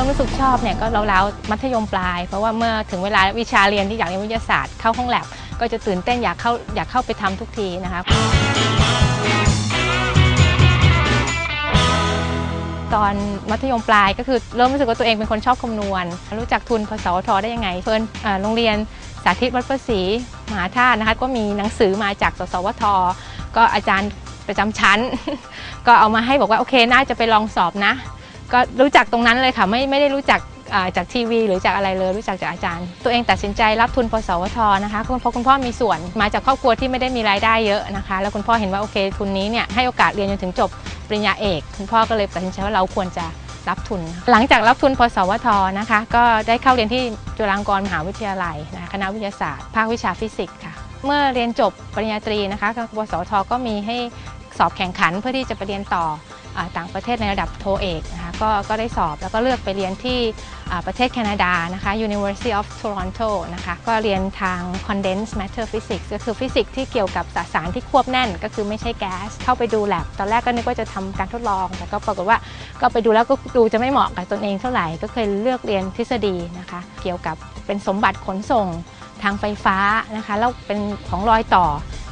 ริ่มรู้สึกชอบเนี่ยก็ราวๆมัธยมปลาย เพราะว่าเมื่อถึงเวลาวิชาเรียนที่อยากเรียนวิทยาศาสตร์เข้าห้องแลบก็จะตื่นเต้นอยากเข้าอยากเข้าไปทำทุกทีนะคะตอนมัธยมปลายก็คือเริ่มรู้สึกว่าตัวเองเป็นคนชอบคำนวณ รู้จักทุนพสทได้ยังไงเฟิร์นโรงเรียนสาธิตวัดประศรีมหาธาตุนะคะก็มีหนังสือมาจากสสวท ก็อาจารย์ประจำชั้น ก็เอามาให้บอกว่าโอเคน่าจะไปลองสอบนะ ก็รู้จักตรงนั้นเลยค่ะไม่ไม่ได้รู้จักจากทีวี หรือจากอะไรเลยรู้จักจากอาจารย์ ตัวเองตัดสินใจรับทุนพสวทนะคะคุณพ่อคุณพ่อมีส่วนมาจากครอบครัวที่ไม่ได้มีรายได้เยอะนะคะ แล้วคุณพ่อเห็นว่าโอเคทุนนี้เนี่ยให้โอกาสเรียนจนถึงจบปริญญาเอก คุณพ่อก็เลยตัดสินใจว่าเราควรจะรับทุน หลังจากรับทุนพสวทนะคะ ก็ได้เข้าเรียนที่จุฬาลงกรณ์มหาวิทยาลัยนะคณะวิทยาศาสตร์ ภาควิชาฟิสิกส์ค่ะ เมื่อเรียนจบปริญญาตรีนะคะพสวทก็มีให้สอบแข่งขันเพื่อที่จะไปเรียนต่ออต่างประเทศในระดับโทเอกนะคะ ก็ก็ได้สอบแล้วก็เลือกไปเรียนที่ประเทศแคนาดานะคะ University of Toronto นะคะก็เรียนทาง condensed matter physics ก็คือฟิสิกส์ที่เกี่ยวกับสสารที่ควบแน่น ก็คือไม่ใช่แก๊ส เข้าไปดูแลบตอนแรกก็นึกว่าจะทำการทดลอง แต่ก็ปรากฏว่าก็ไปดูแล้วก็ดูจะไม่เหมาะกับตนเองเท่าไหร่ ก็เคยเลือกเรียนทฤษฎีนะคะ เกี่ยวกับเป็นสมบัติขนส่งทางไฟฟ้านะคะแล้วเป็นของรอยต่อ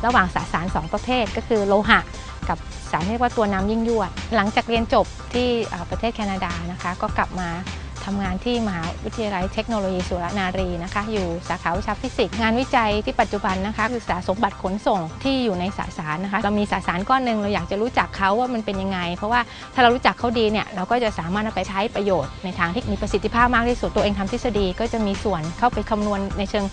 ระหว่างสสารสองประเภทก็คือโลหะ กับสารที่เรียกว่าตัวน้ำยิ่งยวด หลังจากเรียนจบที่ประเทศแคนาดานะคะ ก็กลับมา ทำงานที่มหาวิทยาลัยเทคโนโลยีสุรนารีนะคะ อยู่สาขาวิชาฟิสิกส์งานวิจัยที่ปัจจุบันนะคะคือศึกษาสมบัติขนส่งที่อยู่ในสสารนะคะ เรามีสสารก้อนหนึ่งเราอยากจะรู้จักเขาว่ามันเป็นยังไง เพราะว่าถ้าเรารู้จักเขาดีเนี่ยเราก็จะสามารถเอาไปใช้ประโยชน์ในทางที่มีประสิทธิภาพมากที่สุดตัวเองทำทฤษฎีก็จะมีส่วนเข้าไปคำนวณในเชิง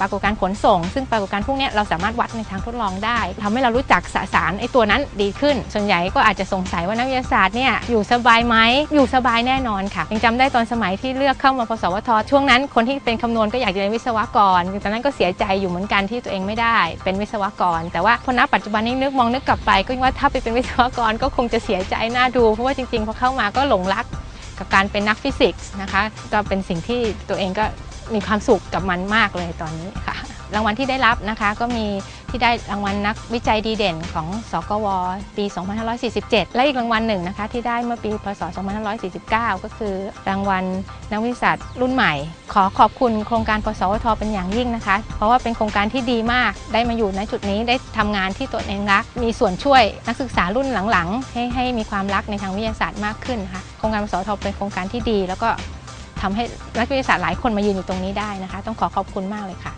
ปรากฏการณ์ขนส่ง ซึ่งปรากฏการณ์พวกเนี้ยเราสามารถวัดในทางทดลองได้ทำให้เรารู้จักสสารไอ้ตัวนั้นดีขึ้น ส่วนใหญ่ก็อาจจะสงสัยว่านักวิทยาศาสตร์เนี่ยอยู่สบายไหมอยู่สบายแน่นอนค่ะยังจำได้ตอนสมัยที่เลือกเข้ามาพสวทช่วงนั้นคนที่เป็นคำนวณก็อยากจะเป็นวิศวกรตอนนั้นก็เสียใจอยู่เหมือนกันที่ตัวเองไม่ได้ เป็นวิศวกร แต่ว่าพอณปัจจุบันนี้นึกมองนึกกลับไป ก็ว่าถ้าไปเป็นวิศวกรก็คงจะเสียใจน่าดู เพราะว่าจริงๆพอเข้ามาก็หลงรักกับการเป็นนักฟิสิกส์นะคะ ก็เป็นสิ่งที่ตัวเองก็มีความสุขกับมันมากเลยตอนนี้ค่ะ รางวัลที่ได้รับนะคะก็มีที่ได้รางวัลนักวิจัยดีเด่นของสกว ปี 2547 และอีกรางวัลหนึ่งนะคะที่ได้เมื่อปีพศ 2549 ก็คือรางวัลนักวิทยาศาสตร์รุ่นใหม่ ขอขอบคุณโครงการพสวทเป็นอย่างยิ่งนะคะ เพราะว่าเป็นโครงการที่ดีมากได้มาอยู่ในจุดนี้ได้ทำงานที่ตัวเองรัก มีส่วนช่วยนักศึกษารุ่นหลังๆ ให้ให้มีความรักในทางวิทยาศาสตร์มากขึ้นนะคะโครงการพสวทเป็นโครงการที่ดี แล้วก็ทำให้นักวิทยาศาสตร์หลายคนมายืนอยู่ตรงนี้ได้นะคะ ต้องขอขอบคุณมากเลยค่ะ